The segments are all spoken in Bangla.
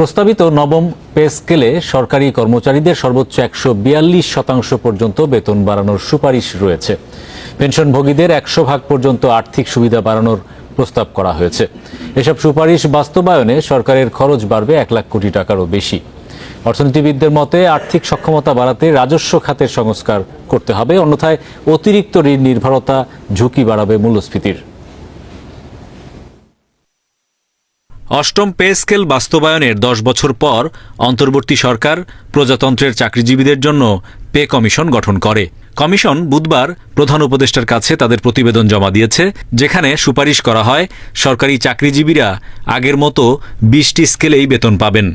প্রস্তাবিত নবম পে স্কেলে সরকারি কর্মচারীদের সর্বোচ্চ একশো বিয়াল্লিশ শতাংশ পর্যন্ত বেতন বাড়ানোর সুপারিশ রয়েছে। পেনশনভোগীদের একশো ভাগ পর্যন্ত আর্থিক সুবিধা বাড়ানোর প্রস্তাব করা হয়েছে। এসব সুপারিশ বাস্তবায়নে সরকারের খরচ বাড়বে এক লাখ কোটি টাকারও বেশি। অর্থনীতিবিদদের মতে, আর্থিক সক্ষমতা বাড়াতে রাজস্ব খাতের সংস্কার করতে হবে, অন্যথায় অতিরিক্ত ঋণ নির্ভরতা ঝুঁকি বাড়াবে মূল্যস্ফীতির। অষ্টম পে স্কেল বাস্তবায়নের দশ বছর পর অন্তর্বর্তী সরকার প্রজাতন্ত্রের চাকরিজীবীদের জন্য পে কমিশন গঠন করে। কমিশন বুধবার প্রধান উপদেষ্টার কাছে তাদের প্রতিবেদন জমা দিয়েছে, যেখানে সুপারিশ করা হয় সরকারি চাকরিজীবীরা আগের মতো বিশটি স্কেলেই বেতন পাবেন।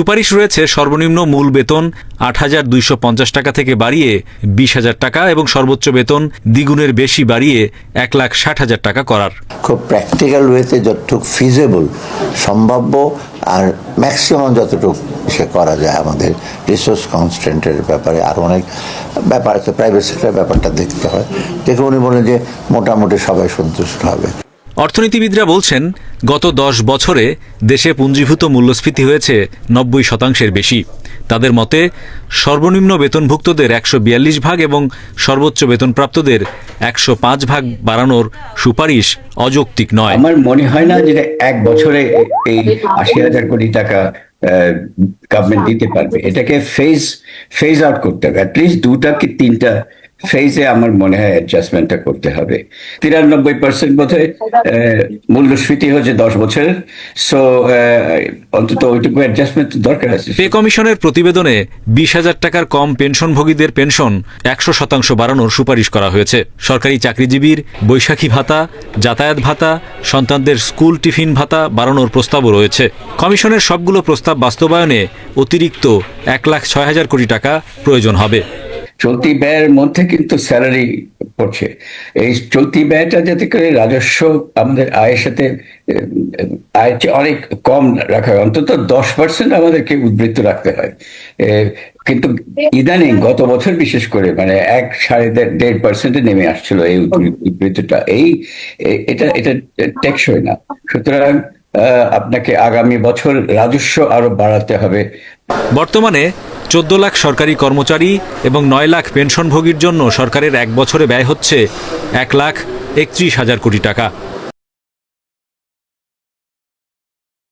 সুপারিশ রয়েছে সর্বনিম্ন মূল বেতন আট হাজার দুইশো পঞ্চাশ টাকা থেকে বাড়িয়ে বিশ হাজার টাকা এবং সর্বোচ্চ বেতন দ্বিগুণের বেশি বাড়িয়ে এক লাখ ষাট হাজার টাকা করার। খুব প্র্যাকটিক্যাল ওয়েতে যতটুকু ফিজেবল সম্ভাব্য আর ম্যাক্সিমাম যতটুকু সে করা যায় আমাদের রিসোর্স কনস্ট্যান্টের ব্যাপারে। আরও অনেক ব্যাপার আছে প্রাইভেট সেক্টরের ব্যাপারটা দেখতে হয়। দেখে উনি বলেন যে মোটামুটি সবাই সন্তুষ্ট হবে। অর্থনীতিবিদরা বলছেন, গত দশ বছরে দেশে পুঞ্জীভূত মূল্যস্ফীতি হয়েছে নব্বই শতাংশের বেশি। তাদের মতে, সর্বনিম্ন বেতনভুক্তদের একশো বিয়াল্লিশ ভাগ এবং সর্বোচ্চ বেতনপ্রাপ্তদের একশো পাঁচ ভাগ বাড়ানোর সুপারিশ অযৌক্তিক নয়। আমার মনে হয় না যে এক বছরে এই আশি হাজার কোটি টাকা গভর্নমেন্ট দিতে পারবে। এটাকে ফেজ ফেজ আউট করতে হবে। অ্যাটলিস্ট দুটা কি তিনটা ফেজে আমার মনে হয় অ্যাডজাস্টমেন্টটা করতে হবে। তিরানব্বই পার্সেন্ট বোধ হয় মূল্যস্ফীতি হচ্ছে দশ বছরের সো অন্তত ওইটুকু অ্যাডজাস্টমেন্ট দরকার আছে। পে কমিশনের প্রতিবেদনে বিশ হাজার টাকার কম পেনশনভোগীদের পেনশন একশো শতাংশ বাড়ানোর সুপারিশ করা হয়েছে। সরকারি চাকরিজীবীর বৈশাখী ভাতা, যাতায়াত ভাতা, সন্তানদের স্কুল টিফিন ভাতা বাড়ানোর প্রস্তাবও রয়েছে। কমিশনের সবগুলো প্রস্তাব বাস্তবায়নে অতিরিক্ত এক লাখ ছয় হাজার কোটি টাকা প্রয়োজন হবে। চলতি ব্যয়ের মধ্যে কিন্তু স্যালারি পড়ছে। এই চলতি ব্যয়টা যাতে করে রাজস্ব আমাদের আয়ের সাথে আয়ের চেয়ে অনেক কম রাখা হয়, অন্তত দশ পার্সেন্ট আমাদেরকে উদ্বৃত্ত রাখতে হয়। কিন্তু ইদানিং গত বছর বিশেষ করে মানে এক সাড়ে দেড়- পার্সেন্টে নেমে আসছিল এই উদ্বৃ- উদ্বৃত্তটা। এই এটা এটা টেকসই না। সুতরাং আপনাকে আগামী বছর রাজস্ব আরও বাড়াতে হবে। বর্তমানে চোদ্দ লাখ সরকারি কর্মচারী এবং নয় লাখ পেনশনভোগীর জন্য সরকারের এক বছরে ব্যয় হচ্ছে এক লাখ একত্রিশ হাজার কোটি টাকা।